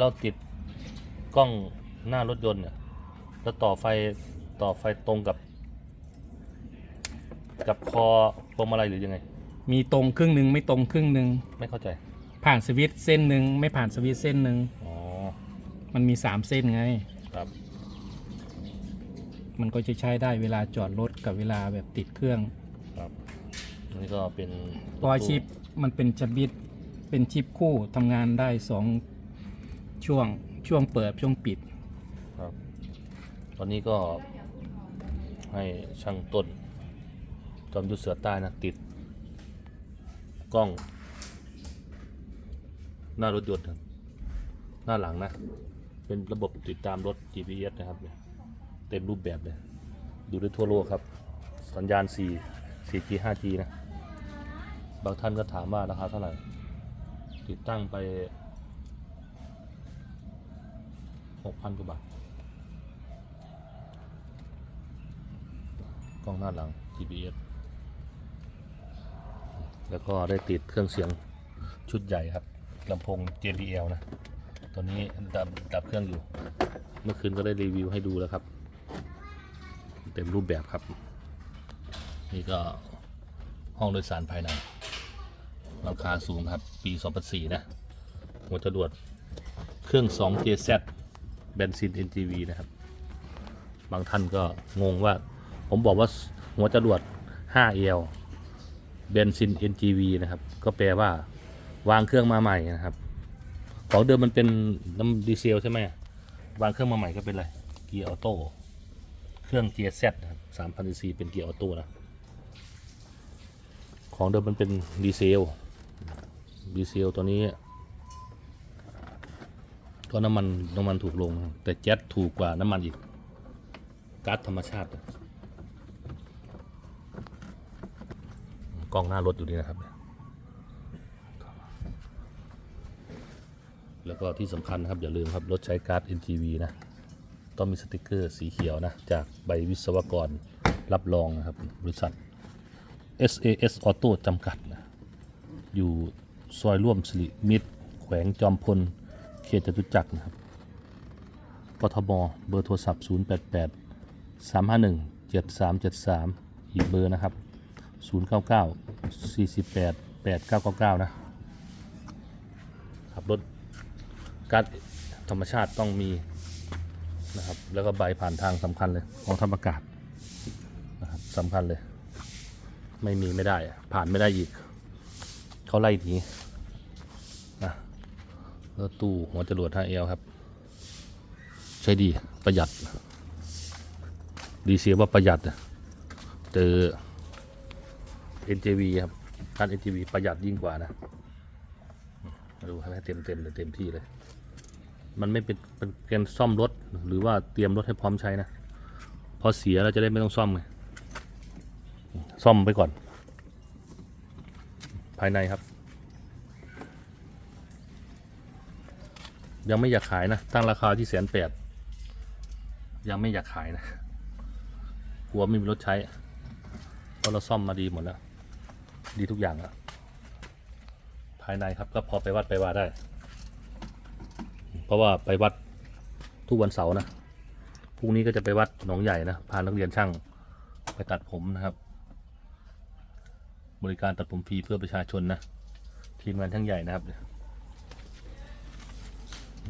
เราติดกล้องหน้ารถยนต์เนี่ยแล้วต่อไฟต่อไฟตรงกับ กับคอพวงมาลัยหรือยังไง มีตรงครึ่งหนึ่งไม่ตรงครึ่งหนึ่งไม่เข้าใจ ผ่านสวิตช์เส้นหนึ่งไม่ผ่านสวิตช์เส้นหนึ่งอ๋อมันมีสามเส้นไง ครับ มันก็จะใช้ได้เวลาจอดรถกับเวลาแบบติดเครื่องครับนี่ก็เป็นเพราะว่าชิปมันเป็นชบิดเป็นชิปคู่ทำงานได้สอง ช่วงช่วงเปิดช่วงปิด ครับ ตอนนี้ก็ให้ช่างต้นจอมยุทธเสือใต้นะติด กล้อง หน้ารถยนต์หน้าหลังนะ เป็นระบบติดตามรถ GPS นะครับเนี่ยเต็มรูปแบบเลยดูได้ทั่วโลกครับ สัญญาณ 4 4G 5G นะ บางท่านก็ถามว่าราคาเท่าไหร่ ติดตั้งไป 6,000กว่าบาท กล้องหน้าหลัง GPS แล้วก็ได้ติดเครื่องเสียงชุดใหญ่ครับลำโพง JBL นะ ตัวนี้ดับดับเครื่องอยู่ เมื่อคืนก็ได้รีวิวให้ดูแล้วครับ เต็มรูปแบบครับ นี่ก็ห้องโดยสารภายในราคาสูงครับ ปี 2004 นะ หัวจรวด เครื่อง 2 JZ เบนซิน NGV นะครับ บางท่านก็งงว่า ผมบอกว่าหัวจรวด 5L เบนซิน NGV นะครับ ก็แปลว่าวางเครื่องมาใหม่นะครับ ของเดิมมันเป็นน้ำดีเซลใช่ไหมวางเครื่องมาใหม่ก็เป็นอะไร เกียร์ออโต้ เครื่อง GZ นะครับ3,000 cc เป็นเกียร์ออโต้นะ ของเดิมมันเป็นดีเซล ดีเซลตัวนี้ ก็น้ำมันน้ำมันถูกลง แต่แจ๊สถูกกว่าน้ำมันอีกก๊าซธรรมชาติ กล้องหน้ารถอยู่นี่นะครับ แล้วก็ที่สำคัญนะครับ อย่าลืมครับรถใช้ก๊าซ NGV นะ ต้องมีสติกเกอร์สีเขียวนะ จากใบวิศวกรรับรองนะครับ บริษัท SAS Auto จำกัดนะอยู่ซอยร่วมสิริมิตร แขวงจอมพล เขตจตุจักรนะครับกทมเบอร์โทรศัพท์ 088 351 7373 อีกเบอร์นะครับ 099 48 8999 นะขับรถการธรรมชาติต้องมีนะครับแล้วก็ใบผ่านทางสำคัญเลยของธรรมอากาศนะครับสำคัญเลย ไม่มีไม่ได้อะผ่านไม่ได้อีก เขาไล่หนี แล้วตู้หัวจรวด 5L ครับ ใช้ดีประหยัด ดีเซียว่าประหยัดอะเจอ NJV ครับการ NJV ประหยัดยิ่งกว่านะดูให้เต็มเต็มเลยเต็มที่เลย มันไม่เป็นเป็นกณฑ์ซ่อมรถหรือว่าเตรียมรถให้พร้อมใช้นะ พอเสียเราจะได้ไม่ต้องซ่อมไงซ่อมไปก่อน ภายในครับ ยังไม่อยากขายนะตั้งราคาที่แสนแปดยังไม่อยากขายนะกลัวไม่มีรถใช้เพราะเราซ่อมมาดีหมดแล้ว ดีทุกอย่างแล้วภายในครับก็พอไปวัดไปว่าได้ เพราะว่าไปวัดทุกวันเสาร์นะพรุ่งนี้ก็จะไปวัดหนองใหญ่นะพานักเรียนช่างไปตัดผมนะครับ บริการตัดผมฟรีเพื่อประชาชนนะทีมงานช่างใหญ่นะครับ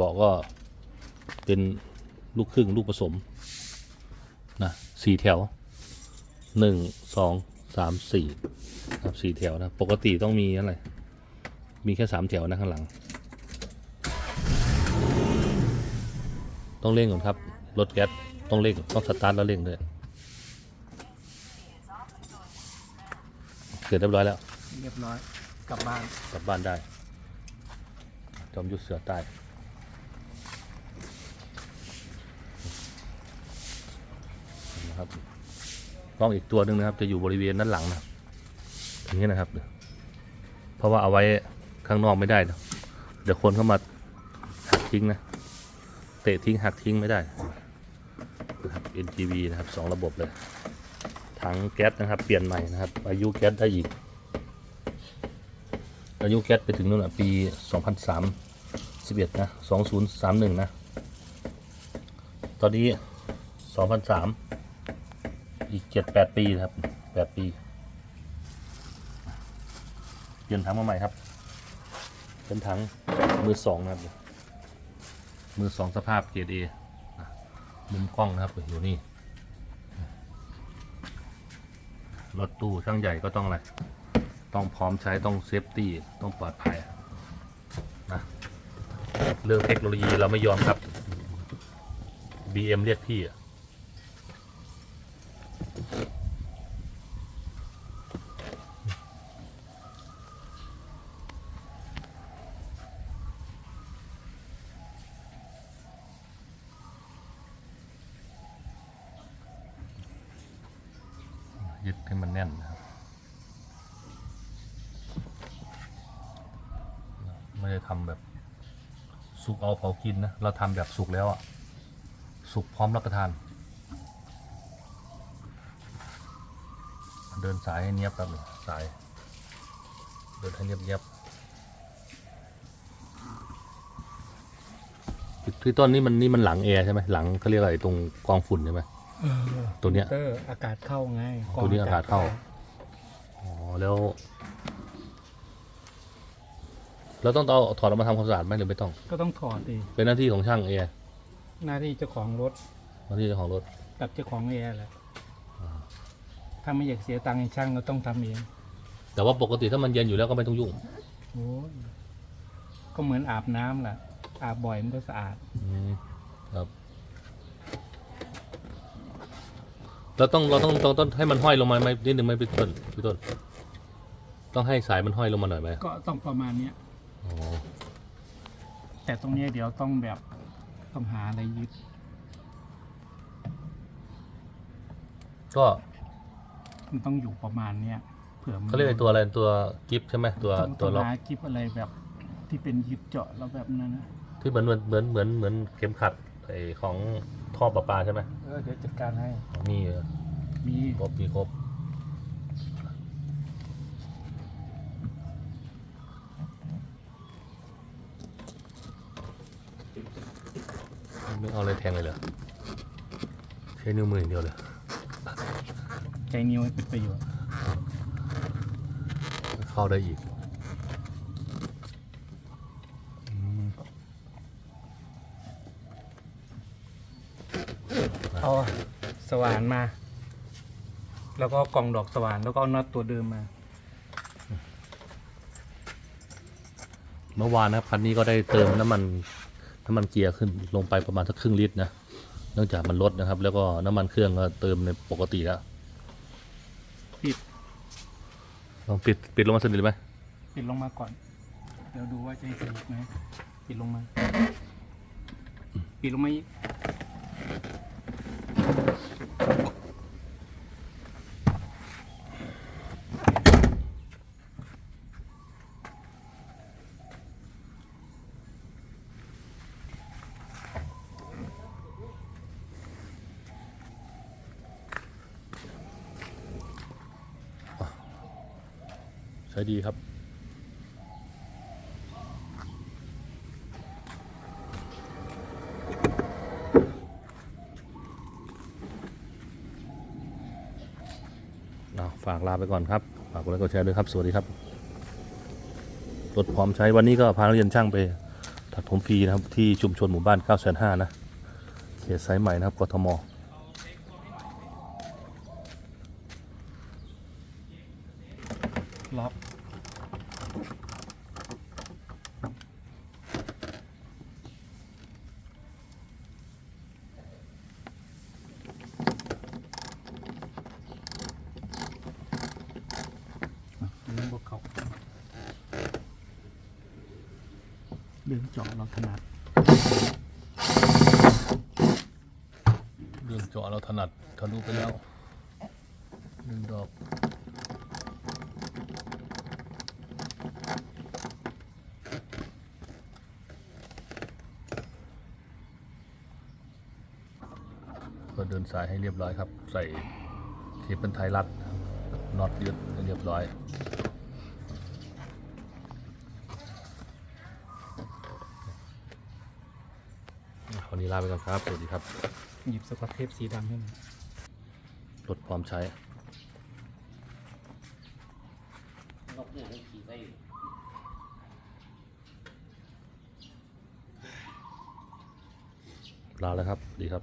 บอกก็เป็นลูกครึ่งลูกผสมนะสี่แถวหนึ่งสองสามสี่ครับสี่แถวนะ ปกติต้องมีอะไร มีแค่สามแถวนะข้างหลัง ต้องเร่งก่อนครับรถแก๊สต้องเร่งต้องสตาร์ทแล้วเร่งด้วยเสร็จเรียบร้อยแล้ว เรียบร้อย กลับบ้าน กลับบ้านได้ จอมยุทธเสือใต้ นะครับกล้องอีกตัวหนึ่งนะครับ จะอยู่บริเวณด้านหลังนะอย่างนี้นะครับ เพราะว่าเอาไว้ข้างนอกไม่ได้นะเดี๋ยวคนเข้ามาหักทิ้งนะ เตะทิ้งหักทิ้งไม่ได้นะครับ NGV นะครับสองระบบเลย ถังแก๊สนะครับ เปลี่ยนใหม่นะครับ อายุแก๊สได้อีก อายุแก๊สไปถึงนู่นอะปี 2003สิบเอ็ดนะสองศูนย์สามหนึ่งนะ ตอนนี้ส อีกเจ็ดแปดปีครับแปดปีเปลี่ยนถังมาใหม่ครับ เป็นถังมือสองนะครับ มือสองสภาพเกรดเอมุมกล้องนะครับอยู่นี่รถตู้ช่างใหญ่ก็ต้องอะไร ต้องพร้อมใช้ต้องเซฟตี้ต้องปลอดภัยนะเรื่องเทคโนโลยีเราไม่ยอมครับ BM เรียกพี่อะ ยึดให้มันแน่นนะครับไม่ได้ทำแบบสุกเอาเผากินนะ เราทำแบบสุกแล้วอะสุกพร้อมรับประทาน เดินสายให้เนียบครับสาย เดินให้เนียบเนียบพี่ต้นนี่มันนี่มันหลังแอร์ใช่ไหมหลังเขาเรียกอะไรตรงกองฝุ่นใช่ไหม ตัวเนี้ยเตอร์อากาศเข้าไงตัวนี้อากาศเข้า อ๋อ แล้ว เราต้องเอาถอดออกมาทำความสะอาดไหมหรือไม่ต้อง ก็ต้องถอดดิเป็นหน้าที่ของช่างแอร์หน้าที่เจ้าของรถหน้าที่เจ้าของรถ กับเจ้าของแอร์แหละถ้าไม่อยากเสียตังค์ให้ช่างก็ต้องทำเอง แต่ว่าปกติถ้ามันเย็นอยู่แล้วก็ไม่ต้องยุ่งโอ้ยก็เหมือนอาบน้ำแหละอาบบ่อยมันก็สะอาด อืมครับ เราต้องเราต้องต้องต้องให้มันห้อยลงมาไหมนิดนึงไหมพี่ต้นพี่ต้น ต้องให้สายมันห้อยลงมาหน่อยไหมก็ต้องประมาณเนี้ยอ๋อแต่ตรงเนี้ยเดี๋ยวต้องแบบต้องหาอะไรยึดก็มันต้องอยู่ประมาณเนี้ยเผื่อมันเขาเรียกไอ้ตัวอะไรตัวกิฟต์ใช่ไหมตัวต้องตัวล็อก หากิฟอะไรแบบที่เป็นยึดเจาะแล้วแบบนั้นนะที่เหมือนเหมือนเหมือนเหมือนเหมือนเข็มขัดไอของท่อประปาใช่ไหม เออเดี๋ยวจัดการให้ มีเหรอมีครบมีครบไม่เอาอะไรแทงเลยเหรอใช้นิ้วมืออย่างเดียวเลยใจนิ้วให้เป็นประโยชน์เข้าได้อีก เอาสว่านมา แล้วก็กล่องดอกสว่านแล้วก็เอาน็อตตัวเดิมมา เมื่อวานนะครับคันนี้ก็ได้เติมน้ำมันน้ำมันเกียร์ขึ้นลงไปประมาณสักครึ่งลิตรนะเนื่องจากมันลดนะครับ แล้วก็น้ำมันเครื่องก็เติมในปกติแล้วปิดลองปิดปิดลงมาสนิทไหมปิดลงมาก่อน เดี๋ยวดูว่าจะสนิทไหมปิดลงมา ปิดลงมาอีก ช้ดีครับเอาฝากลาไปก่อนครับ ฝากกดไลค์กดแชร์ด้วยครับ สวัสดีครับรถพร้อมใช้วันนี้ก็พานักเรียนช่างไปถัดผมฟรีนะครับ ที่ชุมชนหมู่บ้าน9 5 0 0นะ เขตสายใหม่นะครับกทมล็อกอะเรื่องพวกเขาเรื่องเจาะเราถนัด เรื่องเจาะเราถนัดทะลุไปแล้วหนึ่งดอกก็เดินสายให้เรียบร้อยครับ ใส่เทปเป็นไทยรัดน็อตยึดให้เรียบร้อย วันนี้ลาไปก่อนครับ สวัสดีครับ หยิบสกอตเทปสีดำให้หน่อยรถพร้อมใช้นกเนี่ยมันขี่ได้อยู่ลาแล้วครับ ดีครับ